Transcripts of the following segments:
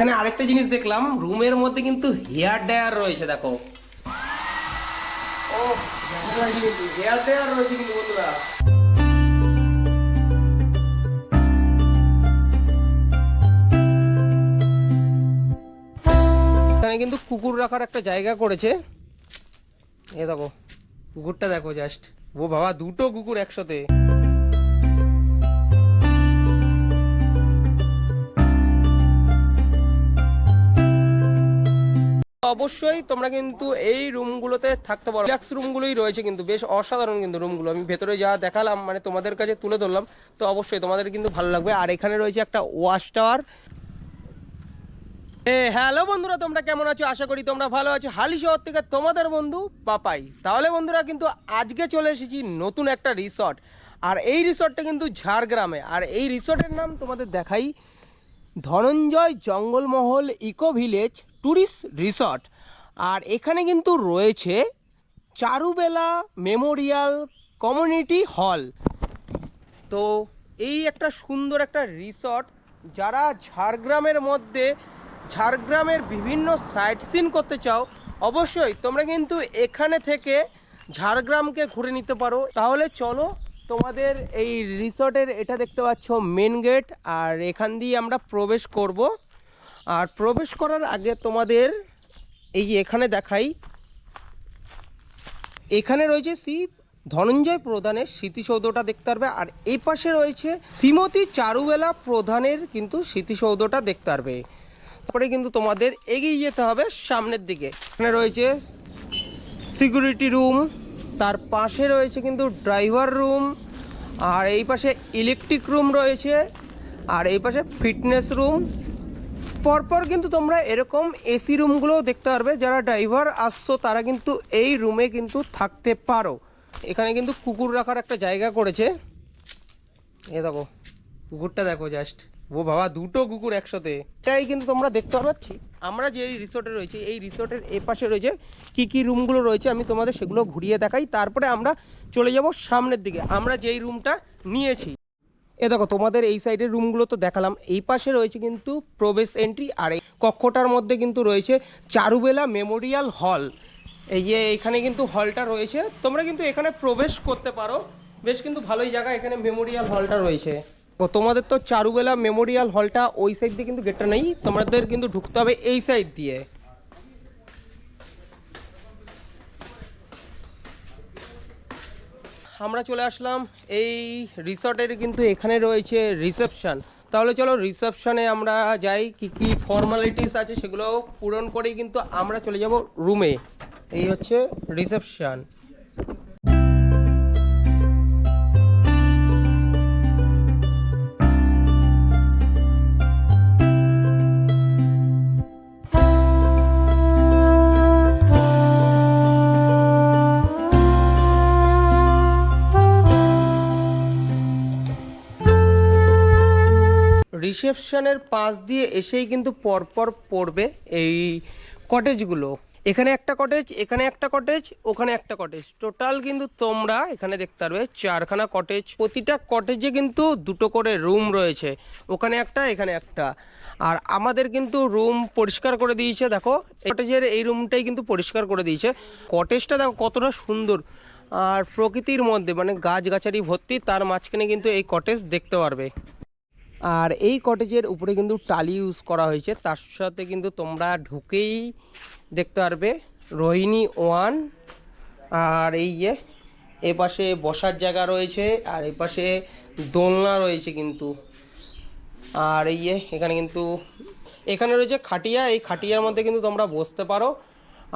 এখানে আরেকটা জিনিস দেখলাম, রুমের মধ্যে কিন্তু হেয়ার ড্রায়ার রয়েছে, দেখো। হেয়ার ড্রায়ার রয়েছে কিন্তু বন্ধুরা। এখানে কিন্তু কুকুর রাখার একটা জায়গা করেছে। এ দেখো, কুকুরটা দেখো জাস্ট ও বাবা, দুটো কুকুর একসাথে। অবশ্যই তোমরা কিন্তু এই রুমগুলোতে থাকতে পারো। রিল্যাক্স রুমগুলোই রয়েছে কিন্তু, বেশ অসাধারণ কিন্তু রুমগুলো। আমি ভেতরে যা দেখালাম মানে তোমাদের কাছে তুলে ধরলাম, তো অবশ্যই তোমাদের কিন্তু ভালো লাগবে। আর এখানে রয়েছে একটা ওয়াশ টাওয়ার। হ্যালো বন্ধুরা, তোমরা কেমন আছো? আশা করি তোমরা ভালো আছো। হালি শহর থেকে তোমাদের বন্ধু পাপাই। তাহলে বন্ধুরা কিন্তু আজকে চলে এসেছি নতুন একটা রিসর্ট। আর এই রিসর্টটা কিন্তু ঝাড়গ্রামে। আর এই রিসর্টের নাম তোমাদের দেখাই, Dhananjay Jangalmahal eco village. Tourist resort. আর এখানে কিন্তু রয়েছে চারুবেলা মেমোরিয়াল কমিউনিটি হল। তো এই একটা সুন্দর একটা রিসর্ট যারা ঝাড়গ্রামের মধ্যে, ঝাড়গ্রামের বিভিন্ন সাইট সিন করতে চাও, অবশ্যই তোমরা কিন্তু এখানে থেকে ঝাড়গ্রামকে ঘুরে নিতে পারো। তাহলে চলো তোমাদের এই রিসর্টের এটা দেখতে পাচ্ছ মেন গেট, আর এখান দিয়ে আমরা প্রবেশ করব। আর প্রবেশ করার আগে তোমাদের এই যে এখানে দেখাই, এখানে রয়েছে শ্রী ধনঞ্জয় প্রধানের স্মৃতিসৌধটা দেখতে পারবে, আর এই পাশে রয়েছে শ্রীমতী চারুবেলা প্রধানের কিন্তু স্মৃতিসৌধটা দেখতে পারবে। তারপরে কিন্তু তোমাদের এগিয়ে যেতে হবে সামনের দিকে। এখানে রয়েছে সিকিউরিটি রুম, তার পাশে রয়েছে কিন্তু ড্রাইভার রুম, আর এই পাশে ইলেকট্রিক রুম রয়েছে, আর এই পাশে ফিটনেস রুম পরপর কিন্তু তোমরা এরকম এসি রুমগুলোও দেখতে পারবে, যারা ড্রাইভার আসছো তারা কিন্তু এই রুমে কিন্তু থাকতে পারো। এখানে কিন্তু কুকুর রাখার একটা জায়গা করেছে। এ দেখো, কুকুরটা দেখো জাস্ট ও বাবা, দুটো কুকুর একসাথে। এটাই কিন্তু তোমরা দেখতে পাচ্ছি আমরা যে রিসোর্টে রয়েছে, এই রিসোর্টের এ পাশে রয়েছে কি কি রুমগুলো রয়েছে আমি তোমাদের সেগুলো ঘুরিয়ে দেখাই। তারপরে আমরা চলে যাব সামনের দিকে। আমরা যেই রুমটা নিয়েছি। এ দেখো, তোমাদের এই সাইডের রুমগুলো তো দেখালাম। এই পাশে রয়েছে কিন্তু প্রবেশ এন্ট্রি আর এই কক্ষটার মধ্যে কিন্তু রয়েছে চারুবেলা মেমোরিয়াল হল এই যে এখানে কিন্তু হলটা রয়েছে। তোমরা কিন্তু এখানে প্রবেশ করতে পারো। বেশ কিন্তু ভালোই জায়গা এখানে মেমোরিয়াল হলটা রয়েছে। তোমাদের তো চারুবেলা মেমোরিয়াল হলটা ওই সাইড দিয়ে কিন্তু গেটটা নেই। তোমাদের কিন্তু ঢুকতে হবে এই সাইড দিয়ে। আমরা চলে আসলাম এই রিসর্টের কিন্তু এখানে রয়েছে রিসেপশন। তাহলে চলো রিসেপশনে আমরা যাই, কি কি ফর্মালিটিস আছে সেগুলো পূরণ করেই কিন্তু আমরা চলে যাব রুমে এই হচ্ছে রিসেপশন। রিসেপশনের পাশ দিয়ে এসেই কিন্তু পরপর পড়বে এই কটেজগুলো। এখানে একটা কটেজ, এখানে একটা কটেজ, ওখানে একটা কটেজ। টোটাল কিন্তু তোমরা এখানে দেখতে পারবে চারখানা কটেজ। প্রতিটা কটেজে কিন্তু দুটো করে রুম রয়েছে। ওখানে একটা, এখানে একটা। আর আমাদের কিন্তু রুম পরিষ্কার করে দিয়েছে, দেখো। কটেজের এই রুমটাই কিন্তু পরিষ্কার করে দিয়েছে। কটেজটা দেখো কতটা সুন্দর। আর প্রকৃতির মধ্যে মানে গাছগাছালি ভর্তি, তার মাঝখানে কিন্তু এই কটেজ দেখতে পারবে। আর এই কটেজের উপরে কিন্তু টালি ইউজ করা হয়েছে। তার সাথে কিন্তু তোমরা ঢুকেই দেখতে পারবে রোহিণী ওয়ান আর এই যে এ পাশে বসার জায়গা রয়েছে আর এ পাশে দোলনা রয়েছে কিন্তু। আর এই যে এখানে কিন্তু, এখানে রয়েছে খাটিয়া। এই খাটিয়ার মধ্যে কিন্তু তোমরা বসতে পারো।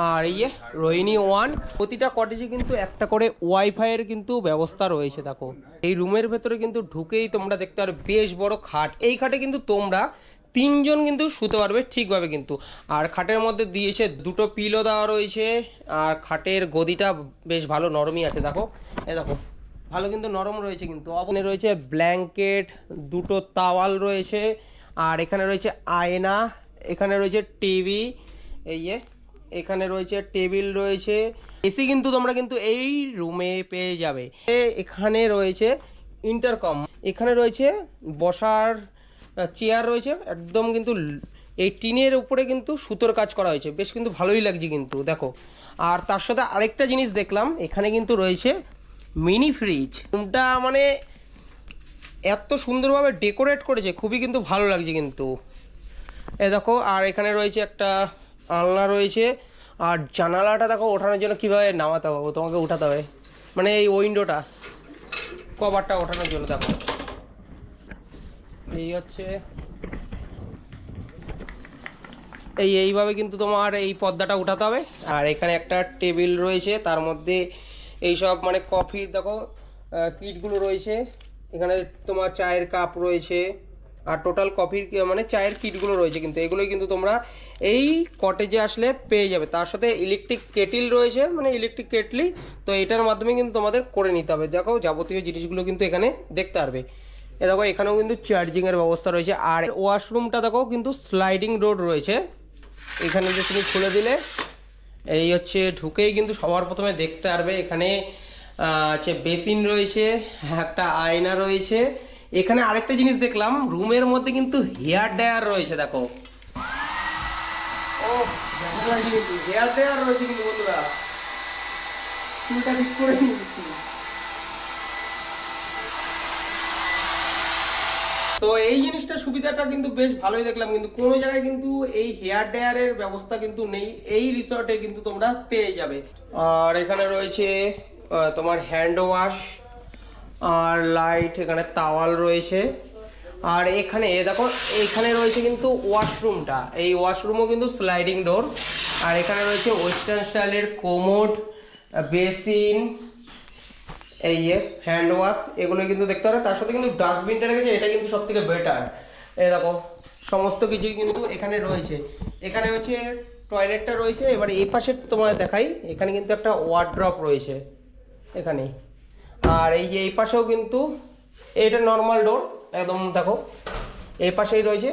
আর এই যে রোহিণী ওয়ান প্রতিটা কটেজে কিন্তু একটা করে ওয়াইফাইয়ের কিন্তু ব্যবস্থা রয়েছে, দেখো। এই রুমের ভেতরে কিন্তু ঢুকেই তোমরা দেখতে পারো বেশ বড় খাট। এই খাটে কিন্তু তোমরা তিনজন কিন্তু শুতে পারবে ঠিকভাবে কিন্তু। আর খাটের মধ্যে দিয়েছে দুটো পিলো দেওয়া রয়েছে, আর খাটের গদিটা বেশ ভালো নরমই আছে, দেখো। এ দেখো, ভালো কিন্তু নরম রয়েছে কিন্তু। ওখানে রয়েছে ব্ল্যাঙ্কেট দুটো তাওয়াল রয়েছে, আর এখানে রয়েছে আয়না, এখানে রয়েছে টিভি এই যে এখানে রয়েছে, টেবিল রয়েছে। এসি কিন্তু তোমরা কিন্তু এই রুমে পেয়ে যাবে। এখানে রয়েছে ইন্টারকম এখানে রয়েছে বসার চেয়ার রয়েছে। একদম কিন্তু এই টিনের উপরে কিন্তু সুতোর কাজ করা হয়েছে। বেশ কিন্তু ভালোই লাগছে কিন্তু, দেখো। আর তার সাথে আরেকটা জিনিস দেখলাম, এখানে কিন্তু রয়েছে মিনি ফ্রিজ রুমটা মানে এত সুন্দরভাবে ডেকোরেট করেছে, খুবই কিন্তু ভালো লাগছে কিন্তু। এ, দেখো, আর এখানে রয়েছে একটা আলনা রয়েছে, আর জানালাটা দেখো ওঠানোর জন্য কীভাবে নামাতে হবে? তোমাকে উঠাতে হবে। মানে এই উইন্ডোটা কভারটা ওঠানোর জন্য দেখো। এই হচ্ছে, এই এইভাবে কিন্তু তোমার এই পর্দাটা উঠাতে হবে। আর এখানে একটা টেবিল রয়েছে, তার মধ্যে এই সব মানে কফি, দেখো কিটগুলো রয়েছে। এখানে তোমার চায়ের কাপ রয়েছে, আর টোটাল কফির মানে চায়ের কিটগুলো রয়েছে কিন্তু, এগুলোই কিন্তু তোমরা এই কটেজে আসলে পেয়ে যাবে। তার সাথে ইলেকট্রিক কেটিল রয়েছে মানে ইলেকট্রিক কেটলি তো এটার মাধ্যমে কিন্তু তোমাদের করে নিতে হবে। দেখো, যাবতীয় জিনিসগুলো কিন্তু এখানে দেখতে পারবে। এ দেখো, এখানেও কিন্তু চার্জিংয়ের ব্যবস্থা রয়েছে। আর ওয়াশরুমটা দেখো, কিন্তু স্লাইডিং রোড রয়েছে। এখানে যে তুমি খুলে দিলে, এই হচ্ছে ঢুকেই কিন্তু সবার প্রথমে দেখতে পারবে। এখানে হচ্ছে বেসিন রয়েছে, একটা আয়না রয়েছে। এখানে আরেকটা জিনিস দেখলাম, রুমের মধ্যে কিন্তু হেয়ার ড্রায়ার রয়েছে, দেখো। হেয়ার রয়েছে কিন্তু বন্ধুরা তো এই জিনিসটা সুবিধাটা কিন্তু বেশ ভালোই দেখলাম, কিন্তু কোনো জায়গায় কিন্তু এই হেয়ার ড্রায়ারের ব্যবস্থা কিন্তু নেই, এই রিসর্টে কিন্তু তোমরা পেয়ে যাবে। আর এখানে রয়েছে তোমার হ্যান্ড ওয়াশ আর লাইট এখানে তাওয়াল রয়েছে। আর এখানে দেখো, এখানে রয়েছে কিন্তু ওয়াশরুমটা। এই ওয়াশরুমও কিন্তু স্লাইডিং ডোর আর এখানে রয়েছে ওয়েস্টার্ন স্টাইলের কোমোড বেসিন এই হ্যান্ড ওয়াশ এগুলো কিন্তু দেখতে পারো। তার সাথে কিন্তু ডাস্টবিনটা রেখেছে, এটা কিন্তু সব থেকে বেটার এই দেখো, সমস্ত কিছুই কিন্তু এখানে রয়েছে। এখানে হচ্ছে টয়লেটটা রয়েছে। এবার এই পাশে তোমার দেখাই, এখানে কিন্তু একটা ওয়ার্ড্রপ রয়েছে। এখানে। আর এই যে এই পাশেও কিন্তু, এটা নর্মাল ডোর একদম দেখো, এই পাশেই রয়েছে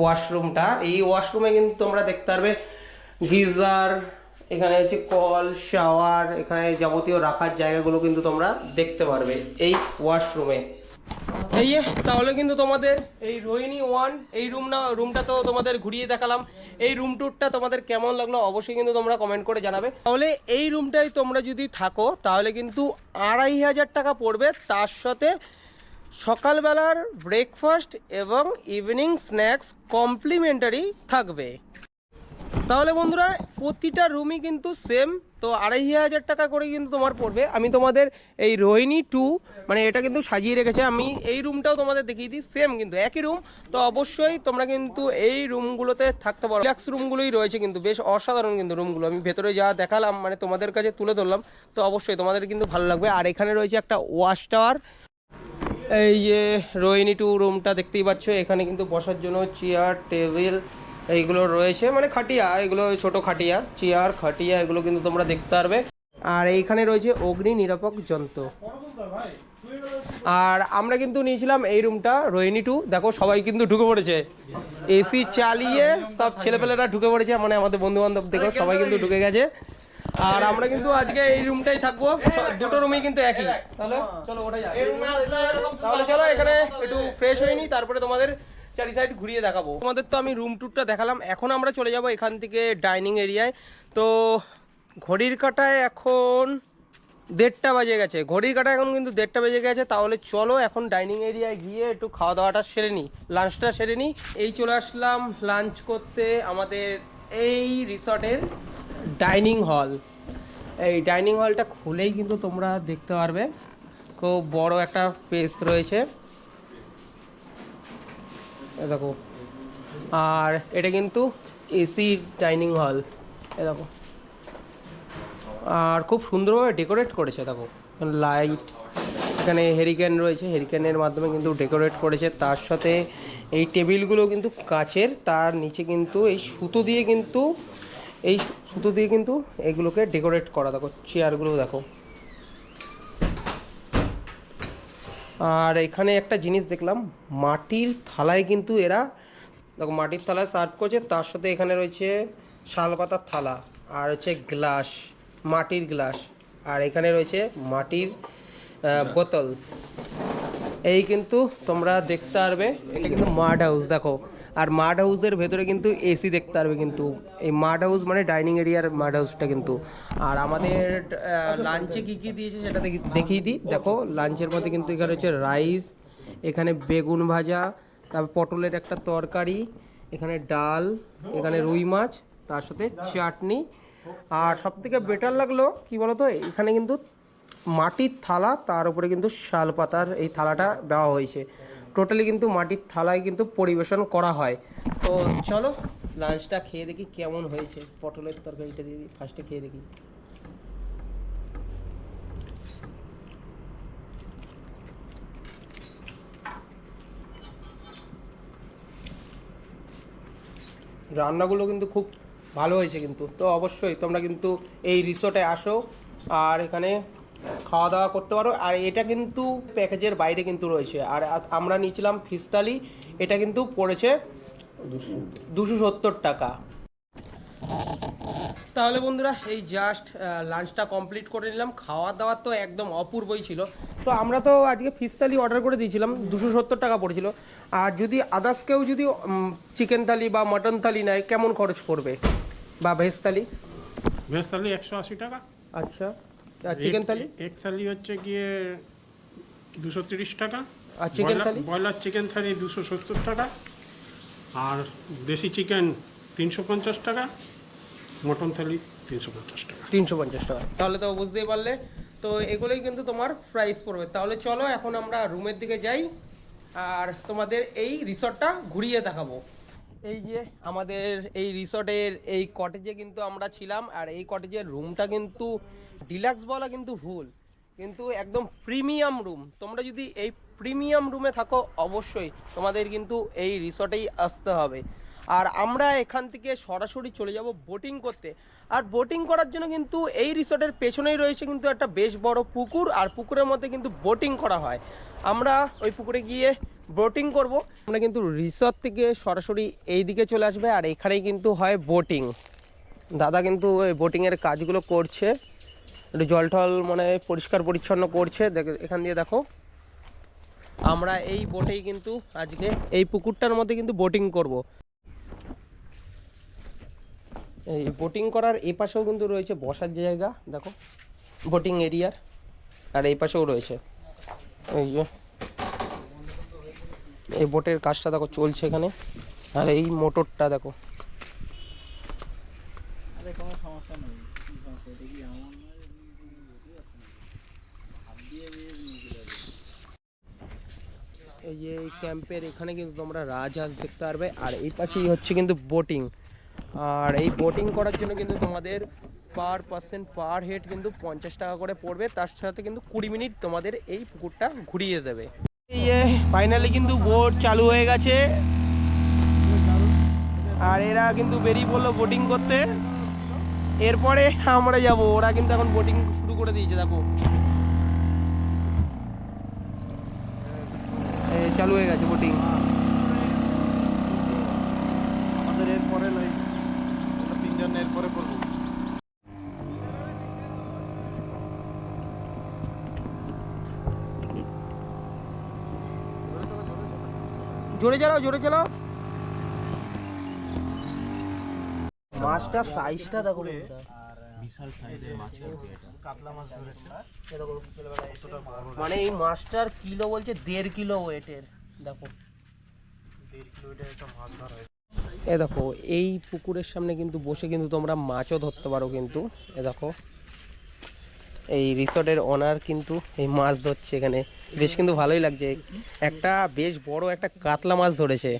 ওয়াশরুমটা। এই ওয়াশরুমে কিন্তু তোমরা দেখতে পারবে গিজার, এখানে হচ্ছে কল, শাওয়ার, এখানে যাবতীয় রাখার জায়গাগুলো কিন্তু তোমরা দেখতে পারবে এই ওয়াশরুমে। এই তাহলে কিন্তু তোমাদের এই রোহিণী ওয়ান, এই রুম না, রুমটা তো তোমাদের ঘুরিয়ে দেখালাম। এই রুম ট্যুরটা তোমাদের কেমন লাগল অবশ্যই কিন্তু তোমরা কমেন্ট করে জানাবে। তাহলে এই রুমটাই তোমরা যদি থাকো, তাহলে কিন্তু আড়াই হাজার টাকা পড়বে, তার সাথে সকালবেলার ব্রেকফাস্ট এবং ইভিনিং স্ন্যাক্স কমপ্লিমেন্টারি থাকবে। তাহলে বন্ধুরা, প্রতিটা রুমই কিন্তু সেম তো আড়াই হাজার টাকা করে কিন্তু তোমার পড়বে। আমি তোমাদের এই রোহিণী টু মানে এটা কিন্তু সাজিয়ে রেখেছে। আমি এই রুমটাও তোমাদের দেখিয়ে দিই সেম কিন্তু একই রুম তো অবশ্যই তোমরা কিন্তু এই রুমগুলোতে থাকতে পারো। রিল্যাক্স রুমগুলোই রয়েছে কিন্তু, বেশ অসাধারণ কিন্তু রুমগুলো আমি ভেতরে যা দেখালাম মানে তোমাদের কাছে তুলে ধরলাম, তো অবশ্যই তোমাদের কিন্তু ভালো লাগবে। আর এখানে রয়েছে একটা ওয়াশ টাওয়ার এই যে রোহিণী টু রুমটা দেখতেই পাচ্ছ, এখানে কিন্তু বসার জন্য চেয়ার টেবিল এইগুলো রয়েছে মানে খাটিয়া, এগুলো ছোট খাটিয়া চেয়ার খাটিয়া, এগুলো কিন্তু তোমরা দেখতে পারবে। আর এইখানে রয়েছে অগ্নি নিরাপক যন্ত্র। আর আমরা কিন্তু নিয়েছিলাম এই রুমটা রোহিণী টু দেখো, সবাই কিন্তু ঢুকে পড়েছে। এসি চালিয়ে সব ছেলেপেলেরা ঢুকে পড়েছে মানে আমাদের বন্ধু বান্ধব দেখো সবাই কিন্তু ঢুকে গেছে। আর আমরা কিন্তু আজকে এই রুমটাই থাকব। দুটো রুমই কিন্তু একই। তাহলে চলো ওটাই। তাহলে চলো এখানে একটু ফ্রেশ হয়ে নিই, তারপরে তোমাদের চারি সাইড ঘুরিয়ে দেখাবো। তোমাদের তো আমি রুম ট্যুরটা দেখালাম। এখন আমরা চলে যাব এখান থেকে ডাইনিং এরিয়ায় তো ঘড়ির কাটায় এখন দেড়টা বাজে গেছে। ঘড়ির কাটা এখন কিন্তু দেড়টা বেজে গেছে। তাহলে চলো এখন ডাইনিং এরিয়ায় গিয়ে একটু খাওয়া দাওয়াটা সেরে নিই। লাঞ্চটা সেরে নিই। এই চলে আসলাম লাঞ্চ করতে আমাদের এই রিসর্টের ডাইনিং হল। এই ডাইনিং হলটা খুলেই কিন্তু তোমরা দেখতে পারবে। খুব বড় একটা স্পেস রয়েছে। দেখো। আর এটা কিন্তু এসি ডাইনিং হল। এ দেখো। আর খুব সুন্দরভাবে ডেকোরেট করেছে, দেখো। লাইট, এখানে হেরিকেন রয়েছে। হেরিকেনের মাধ্যমে কিন্তু ডেকোরেট করেছে। তার সাথে এই টেবিলগুলো কিন্তু কাচের। তার নিচে কিন্তু এই সুতো দিয়ে কিন্তু এই সুতো দিয়ে কিন্তু এগুলোকে ডেকোরেট করা। দেখো চেয়ারগুলো দেখো। আর এখানে একটা জিনিস দেখলাম, মাটির থালায় কিন্তু এরা, দেখো, মাটির থালায় সার্ভ করছে, তার সাথে এখানে রয়েছে শাল পাতার থালা, আর হচ্ছে গ্লাস মাটির গ্লাস আর এখানে রয়েছে মাটির বোতল। এই কিন্তু তোমরা দেখতে পারবে, এটা কিন্তু মাড হাউস দেখো। আর মাড হাউসের ভেতরে কিন্তু এসি দেখতে পারবে কিন্তু। এই মাড হাউস মানে ডাইনিং এরিয়ার মাড হাউসটা কিন্তু। আর আমাদের লাঞ্চে কি কি দিয়েছে সেটা দেখি- দেখিয়ে দিই। দেখো লাঞ্চের মধ্যে কিন্তু এখানে হচ্ছে রাইস এখানে বেগুন ভাজা, তারপর পটলের একটা তরকারি, এখানে ডাল, এখানে রুই মাছ, তার সাথে চাটনি। আর সব থেকে বেটার লাগল, কি বলতো, এখানে কিন্তু মাটির থালা, তার উপরে কিন্তু শাল পাতার এই থালাটা দেওয়া হয়েছে। টোটালি কিন্তু মাটির থালায় কিন্তু পরিবেশন করা হয়। তো চলো লাঞ্চটা খেয়ে দেখি কেমন হয়েছে। পটলের তরকারিটা দিয়ে ফার্স্টে খেয়ে দেখি। রান্নাগুলো কিন্তু খুব ভালো হয়েছে কিন্তু। তো অবশ্যই তোমরা কিন্তু এই রিসোর্টে আসো। আর এখানে খাওয়া দাওয়া করতে পারো। আর এটা কিন্তু প্যাকেজের বাইরে কিন্তু রয়েছে। আর আমরা নিয়েছিলাম ফিস্তালি এটা কিন্তু পড়েছে দুশো সত্তর টাকা। তাহলে বন্ধুরা এই জাস্ট লাঞ্চটা কমপ্লিট করে নিলাম। খাওয়া দাওয়া তো একদম অপূর্বই ছিল। তো আমরা তো আজকে ফিস থালি অর্ডার করে দিয়েছিলাম। দুশো সত্তর টাকা পড়েছিল। আর যদি আদার্স কেউ যদি চিকেন থালি বা মটন থালি নেয় কেমন খরচ পড়বে? বা ভেজ থালি ভেজ থালি একশো আশি টাকা। আচ্ছা। চিকেন থালি এক থালি হচ্ছে গিয়ে দুশো তিরিশ টাকা। আর chicken thali broiler chicken thali দুশো সত্তর টাকা। আর দেশি চিকেন তিনশো পঞ্চাশ টাকা মটন থালি তিনশো পঞ্চাশ টাকা। তিনশো পঞ্চাশ টাকা। তাহলে তো বুঝতেই পারলে। তো এগুলোই কিন্তু তোমার প্রাইস পড়বে। তাহলে চলো এখন আমরা রুমের দিকে যাই। আর তোমাদের এই রিসর্টটা ঘুরিয়ে দেখাবো। এই যে আমাদের এই রিসর্টের এই কটেজে কিন্তু আমরা ছিলাম, আর এই কটেজের রুমটা কিন্তু ডিলাক্স বলা কিন্তু ভুল, কিন্তু একদম প্রিমিয়াম রুম। তোমরা যদি এই প্রিমিয়াম রুমে থাকো, অবশ্যই তোমাদের কিন্তু এই রিসর্টেই আসতে হবে। আর আমরা এখান থেকে সরাসরি চলে যাব বোটিং করতে। আর বোটিং করার জন্য কিন্তু এই রিসোর্টের পেছনেই রয়েছে কিন্তু একটা বেশ বড় পুকুর, আর পুকুরের মধ্যে কিন্তু বোটিং করা হয়। আমরা ওই পুকুরে গিয়ে বোটিং করব। আমরা কিন্তু রিসর্ট থেকে সরাসরি এই দিকে চলে আসবে, আর এখানেই কিন্তু হয় বোটিং দাদা কিন্তু ওই বোটিংয়ের কাজগুলো করছে। একটু জল টল মানে পরিষ্কার পরিচ্ছন্ন করছে। দেখে এখান দিয়ে দেখো। আমরা এই বোটেই কিন্তু আজকে এই পুকুরটার মধ্যে কিন্তু বোটিং করব। এই বোটিং করার এই পাশেও কিন্তু রয়েছে বসার জায়গা দেখো বোটিং এরিয়ার আর এই পাশেও রয়েছে। এই যে এই বোটের কাজটা দেখো চলছে এখানে। আর এই মোটরটা দেখো। এই যে এই ক্যাম্পের এখানে কিন্তু তোমরা রাজহাঁস দেখতে পারবে। আর এই পাশেই হচ্ছে কিন্তু বোটিং আর এই বোটিং করার জন্য কিন্তু তোমাদের পার পার্সেন্ট পার হেড কিন্তু পঞ্চাশ টাকা করে পড়বে। তার সাথে কিন্তু কুড়ি মিনিট তোমাদের এই পুকুরটা ঘুরিয়ে দেবে। ফাইনালি কিন্তু বোট চালু হয়ে গেছে। আর এরা কিন্তু বেরিয়ে পড়ল বোটিং করতে। এরপরে আমরা যাব। ওরা কিন্তু এখন বোটিং শুরু করে দিয়েছে, দেখো। চালু হয়ে গেছে বোটিং আমাদের এরপরে লাইক তিনজন এরপরে করব জোরে চালাও জোরে চালাও। মাছটার সাইজটা দেখো বিশাল সাইজের মাছের কাতলা মাছ ধরেছে। মানে এই মাছটার কিলো বলছে দেড় কিলো ওয়েটের দেখো। দেড় কিলোমিটার একটা মাছ ধরা হয়েছে। এ দেখো, এই পুকুরের সামনে কিন্তু বসে কিন্তু তোমরা মাছও ধরতে পারো কিন্তু। এ দেখো, এই রিসোর্টের ওনার কিন্তু এই মাছ ধরছে এখানে। বেশ কিন্তু ভালোই লাগছে। একটা বেশ বড় একটা কাতলা মাছ ধরেছে।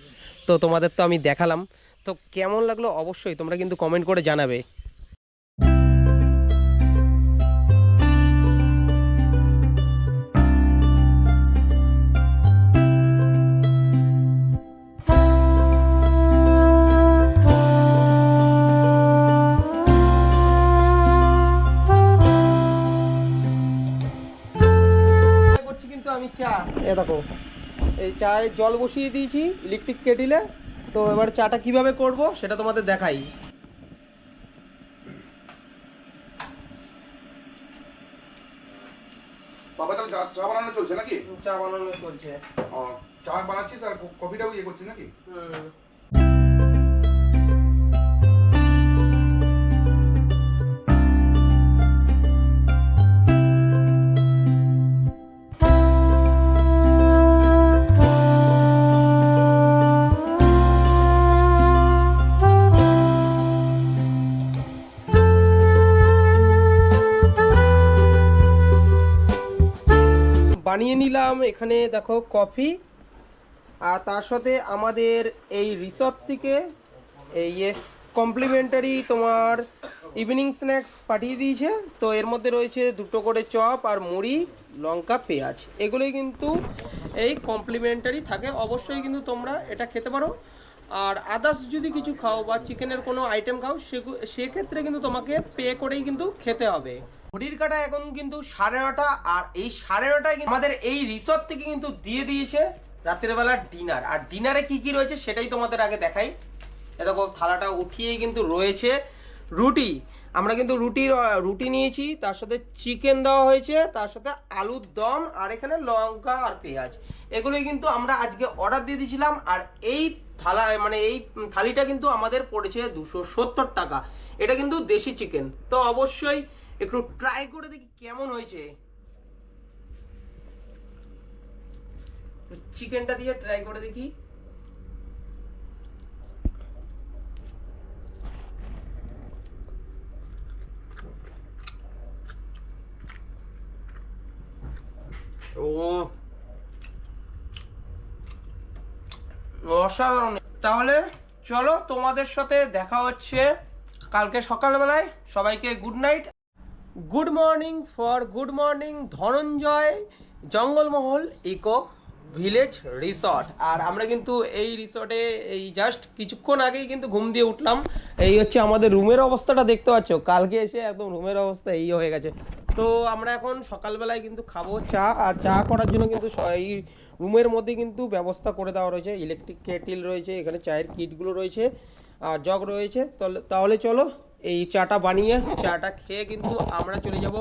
তো তোমাদের তো আমি দেখালাম। তো কেমন লাগল? অবশ্যই তোমরা কিন্তু কমেন্ট করে জানাবে। আমি চা। এ দেখো। এই চায়ে জল বসিয়ে দিয়েছি ইলেকট্রিক কেটিলে তো এবার চাটা কীভাবে করব সেটা তোমাদের দেখাই। বাবা তাহলে চা চা বানানো চলছে নাকি? চা বানানো চলছে। চা বানাচ্ছিস আর কফিটাও ইয়ে করছিস নাকি? হুম। বানিয়ে নিলাম এখানে দেখো কফি। আর তার সাথে আমাদের এই রিসর্ট থেকে এই কমপ্লিমেন্টারি তোমার ইভিনিং স্ন্যাক্স পাঠিয়ে দিয়েছে। তো এর মধ্যে রয়েছে দুটো করে চপ আর মুড়ি, লঙ্কা, পেঁয়াজ। এগুলোই কিন্তু এই কমপ্লিমেন্টারি থাকে। অবশ্যই কিন্তু তোমরা এটা খেতে পারো। আর আদার্স যদি কিছু খাও বা চিকেনের কোনো আইটেম খাও সেক্ষেত্রে কিন্তু তোমাকে পে করেই কিন্তু খেতে হবে। ঘড়ির কাটা এখন কিন্তু সাড়ে নটা, আর এই সাড়ে নটায় আমাদের এই রিসর্ট থেকে কিন্তু দিয়ে দিয়েছে রাতের বেলা ডিনার। আর ডিনারে কি কি রয়েছে সেটাই তোমাদের আগে দেখাই। এ দেখো, থালাটা উঠিয়েই কিন্তু রয়েছে। রুটি, আমরা কিন্তু রুটির রুটি নিয়েছি, তার সাথে চিকেন দেওয়া হয়েছে, তার সাথে আলুর দম, আর এখানে লঙ্কা আর পেঁয়াজ। এগুলোই কিন্তু আমরা আজকে অর্ডার দিয়ে দিয়েছিলাম, আর এই থালা মানে এই থালিটা কিন্তু আমাদের পড়েছে দুশো সত্তর টাকা। এটা কিন্তু দেশি চিকেন। তো অবশ্যই একটু ট্রাই করে দেখি কেমন হয়েছে। চিকেনটা দিয়ে ট্রাই করে দেখি। ও। অসাধারণ। তাহলে চলো তোমাদের সাথে দেখা হচ্ছে কালকে সকালবেলায়। সবাইকে good night good morning for good morning Dhananjay Jangalmahal eco village resort. আর আমরা কিন্তু এই রিসর্টে এই জাস্ট কিছুক্ষণ আগেই কিন্তু ঘুম দিয়ে উঠলাম। এই হচ্ছে আমাদের রুমের অবস্থাটা দেখতে পাচ্ছ? কালকে এসে একদম রুমের অবস্থা এই হয়ে গেছে। তো আমরা এখন সকালবেলায় কিন্তু খাব চা, আর চা করার জন্য কিন্তু এই রুমের মধ্যে কিন্তু ব্যবস্থা করে দেওয়া রয়েছে। ইলেকট্রিক কেটিল রয়েছে, এখানে চায়ের কিটগুলো রয়েছে, আর জগ রয়েছে। তাহলে- চলো এই চাটা বানিয়ে, চাটা খেয়ে কিন্তু আমরা চলে যাব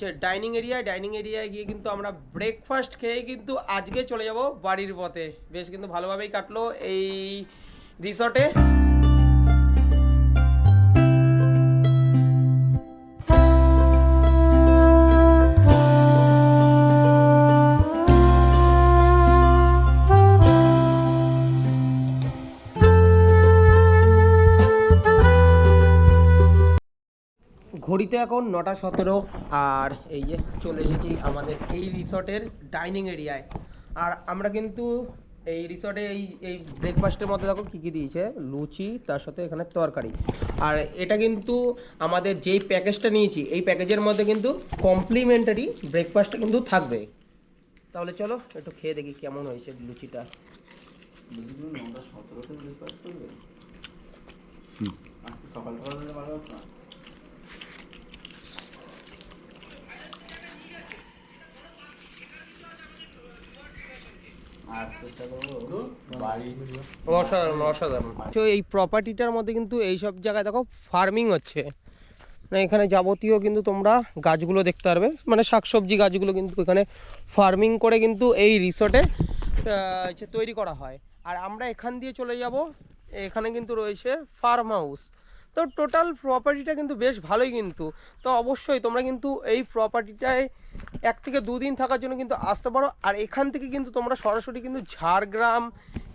যে ডাইনিং এরিয়ায় ডাইনিং এরিয়ায় গিয়ে কিন্তু আমরা ব্রেকফাস্ট খেয়ে কিন্তু আজকে চলে যাব বাড়ির পথে। বেশ কিন্তু ভালোভাবেই কাটলো এই রিসর্টে। ঘড়িতে এখন নটা সতেরো আর এই যে চলে এসেছি আমাদের এই রিসর্টের ডাইনিং এরিয়ায়। আর আমরা কিন্তু এই রিসর্টে এই এই ব্রেকফাস্টের মধ্যে দেখো কী কী দিয়েছে? লুচি তার সাথে এখানে তরকারি। আর এটা কিন্তু আমাদের যেই প্যাকেজটা নিয়েছি এই প্যাকেজের মধ্যে কিন্তু কমপ্লিমেন্টারি ব্রেকফাস্ট কিন্তু থাকবে। তাহলে চলো একটু খেয়ে দেখি কেমন হয়েছে লুচিটা। সকাল সকাল হলে ভালো হতো না আর চেষ্টা করব বাড়ি অসাধারণ অসাধারণ। তো এই প্রপার্টিটার মধ্যে কিন্তু এই সব জায়গায় দেখো ফার্মিং হচ্ছে। মানে এখানে যাবতীয় কিন্তু তোমরা গাছগুলো দেখতে পারবে। মানে শাকসবজি গাছগুলো কিন্তু এখানে ফার্মিং করে কিন্তু এই রিসর্টে তৈরি করা হয়। আর আমরা এখান দিয়ে চলে যাব। এখানে কিন্তু রয়েছে ফার্ম হাউস তো টোটাল প্রপার্টিটা কিন্তু বেশ ভালোই কিন্তু। তো অবশ্যই তোমরা কিন্তু এই প্রপার্টিটায় এক থেকে দুদিন থাকার জন্য কিন্তু আসতে পারো। আর এখান থেকে কিন্তু তোমরা সরাসরি কিন্তু ঝাড়গ্রাম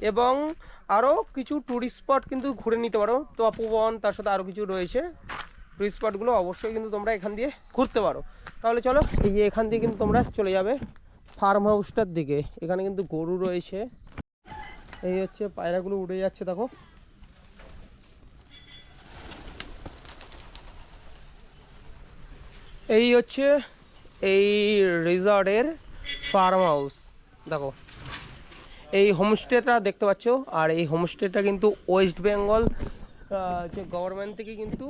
এবং আরও কিছু ট্যুরিস্ট স্পট কিন্তু ঘুরে নিতে পারো। তো তপোবন তার সাথে আরও কিছু রয়েছে। টুরিস্ট স্পটগুলো অবশ্যই কিন্তু তোমরা এখান দিয়ে ঘুরতে পারো। তাহলে চলো, এই যে এখান দিয়ে কিন্তু তোমরা চলে যাবে ফার্ম হাউসটার দিকে। এখানে কিন্তু গরু রয়েছে। এই হচ্ছে পায়রাগুলো উড়ে যাচ্ছে, দেখো। এই হচ্ছে এই রিসর্টের ফার্ম হাউস। দেখো। এই হোমস্টেটা দেখতে পাচ্ছ। আর এই হোমস্টেটা কিন্তু ওয়েস্ট বেঙ্গল যে গভর্নমেন্ট থেকে কিন্তু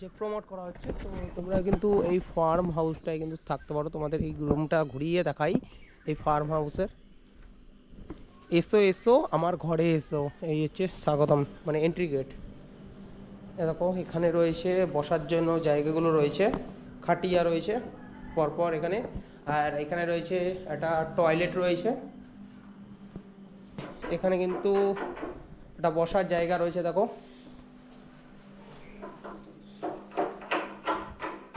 যে প্রমোট করা হচ্ছে। তো তোমরা কিন্তু এই ফার্ম হাউসটায় কিন্তু থাকতে পারো। তোমাদের এই রুমটা ঘুরিয়ে দেখাই এই ফার্ম হাউসের এসো এসো, আমার ঘরে এসো। এই হচ্ছে স্বাগতম মানে এন্ট্রি গেট দেখো, এখানে রয়েছে, বসার জন্য জায়গাগুলো রয়েছে। খাটিয়া রয়েছে, পরপর এখানে। আর এখানে রয়েছে একটা টয়লেট রয়েছে। এখানে কিন্তু একটা বসার জায়গা রয়েছে, দেখো।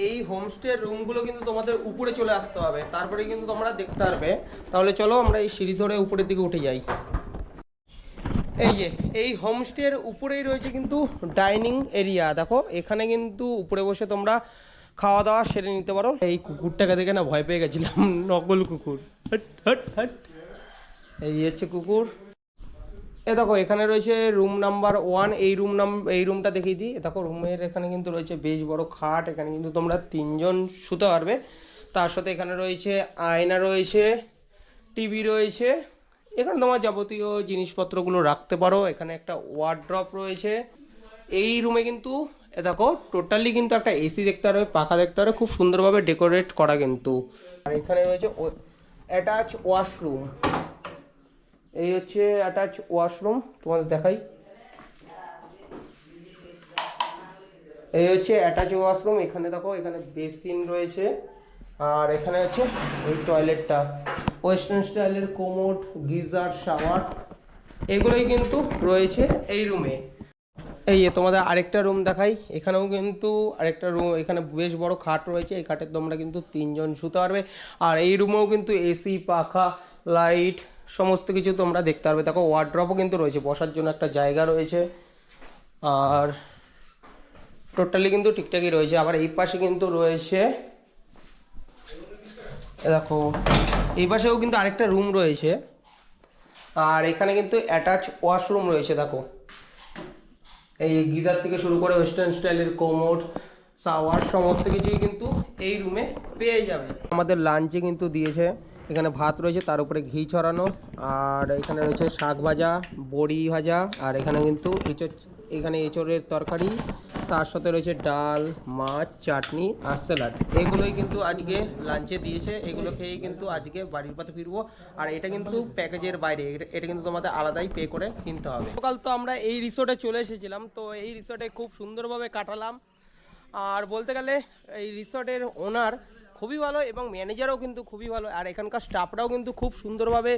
এই হোমস্টের রুমগুলো কিন্তু তোমাদের উপরে চলে আসতে হবে, তারপরে কিন্তু তোমরা দেখতে পারবে। তাহলে চলো আমরা এই সিঁড়ি ধরে উপরের দিকে উঠে যাই। এই যে, এই হোমস্টের উপরেই রয়েছে কিন্তু ডাইনিং এরিয়া দেখো। এখানে কিন্তু উপরে বসে তোমরা খাওয়া দাওয়া সেরে নিতে পারো। এই কুকুরটাকে দেখে না ভয় পেয়ে গেছিলাম, নকল কুকুর। হট হট হট। এই হচ্ছে কুকুর। এ দেখো, এখানে রয়েছে রুম নাম্বার ওয়ান এই রুম নাম এই রুমটা দেখিয়ে দিই। দেখো, রুমের এখানে কিন্তু রয়েছে বেশ বড় খাট, এখানে কিন্তু তোমরা তিনজন শুতে পারবে। তার সাথে এখানে রয়েছে আয়না রয়েছে টিভি রয়েছে। এখানে তোমার যাবতীয় জিনিসপত্রগুলো রাখতে পারো। এখানে একটা ওয়ার্ড্রপ রয়েছে। এই রুমে কিন্তু দেখো টোটালি কিন্তু একটা এসি দেখতে পারবে, পাখা দেখতে পারবে, খুব সুন্দরভাবে ডেকোরেট করা কিন্তু। আর এখানে রয়েছে অ্যাটাচ ওয়াশরুম এই হচ্ছে অ্যাটাচ ওয়াশরুম তোমাদের দেখাই। এই হচ্ছে অ্যাটাচ ওয়াশরুম এখানে দেখো, এখানে বেসিন রয়েছে। আর এখানে হচ্ছে এই টয়লেটটা ওয়েস্টার্ন স্টাইলের কোমোড গিজার শাওয়ার এগুলোই কিন্তু রয়েছে এই রুমে এই তোমাদের আরেকটা রুম দেখাই। এখানেও কিন্তু আরেকটা রুম এখানে বেশ বড় খাট রয়েছে। এই খাটে তোমরা কিন্তু তিনজন শুতে পারবে। আর এই রুমেও কিন্তু এসি পাখা লাইট সমস্ত কিছু তোমরা দেখতে পারবে। দেখো ওয়ার্ড্রপও কিন্তু রয়েছে। বসার জন্য একটা জায়গা রয়েছে। আর টোটালি কিন্তু ঠিকঠাকই রয়েছে। আবার এই পাশে কিন্তু রয়েছে দেখো, এই পাশেও কিন্তু আরেকটা রুম রয়েছে। আর এখানে কিন্তু অ্যাটাচ ওয়াশরুম রয়েছে, দেখো। এই গিজার থেকে শুরু করে ওয়েস্টার্ন স্টাইলের কোমোড সাওয়ার, সমস্ত কিছুই কিন্তু এই রুমে পেয়ে যাবে। আমাদের লাঞ্চে কিন্তু দিয়েছে, এখানে ভাত রয়েছে, তার উপরে ঘি ছড়ানো, আর এখানে রয়েছে শাক ভাজা, বড়ি ভাজা, আর এখানে কিন্তু এঁচড়, এখানে এঁচড়ের তরকারি তার সাথে রয়েছে ডাল, মাছ, চাটনি আর স্যালাড। এগুলোই কিন্তু আজকে লাঞ্চে দিয়েছে। এগুলো খেয়েই কিন্তু আজকে বাড়ির পথে ফিরবো। আর এটা কিন্তু প্যাকেজের বাইরে। এটা- কিন্তু তোমাদের আলাদাই পে করে কিনতে হবে। সকাল তো আমরা এই রিসোর্টে চলে এসেছিলাম। তো এই রিসোর্টে খুব সুন্দরভাবে কাটালাম। আর বলতে গেলে এই রিসোর্টের ওনার খুবই ভালো এবং ম্যানেজারও কিন্তু খুবই ভালো। আর এখানকার স্টাফরাও কিন্তু খুব সুন্দরভাবে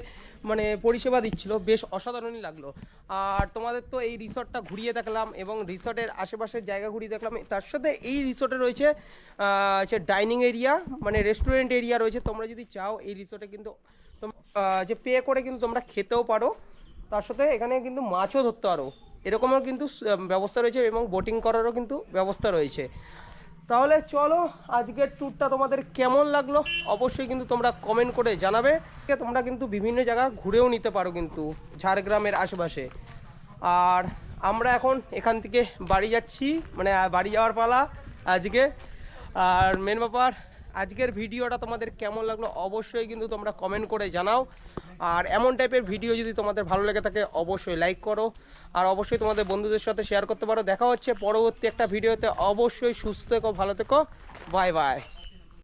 মানে পরিষেবা দিচ্ছিল। বেশ অসাধারণই লাগল। আর তোমাদের তো এই রিসর্টটা ঘুরিয়ে দেখলাম এবং রিসর্টের আশেপাশের জায়গা ঘুরিয়ে দেখলাম। তার সাথে এই রিসর্টে রয়েছে হচ্ছে ডাইনিং এরিয়া মানে রেস্টুরেন্ট এরিয়া রয়েছে। তোমরা যদি চাও, এই রিসর্টে কিন্তু যে পে করে কিন্তু তোমরা খেতেও পারো। তার সাথে এখানে কিন্তু মাছও ধরতে পারো। এরকমও কিন্তু ব্যবস্থা রয়েছে এবং বোটিং করারও কিন্তু ব্যবস্থা রয়েছে। তাহলে চলো, আজকের ট্যুরটা তোমাদের কেমন লাগল? অবশ্যই কিন্তু তোমরা কমেন্ট করে জানাবে। তোমরা কিন্তু বিভিন্ন জায়গা ঘুরেও নিতে পারো কিন্তু, ঝাড়গ্রামের আশেপাশে। আর আমরা এখন এখান থেকে বাড়ি যাচ্ছি মানে বাড়ি যাওয়ার পালা আজকে। আর মেন ব্যাপার, আজকের ভিডিওটা তোমাদের কেমন লাগল অবশ্যই কিন্তু তোমরা কমেন্ট করে জানাও। আর এমন টাইপের ভিডিও যদি তোমাদের ভালো লেগে থাকে, অবশ্যই লাইক করো। আর অবশ্যই তোমাদের বন্ধুদের সাথে শেয়ার করতে পারো। দেখা হচ্ছে পরবর্তী একটা ভিডিওতে অবশ্যই সুস্থ থেকো, ভালো থেকো। Bye bye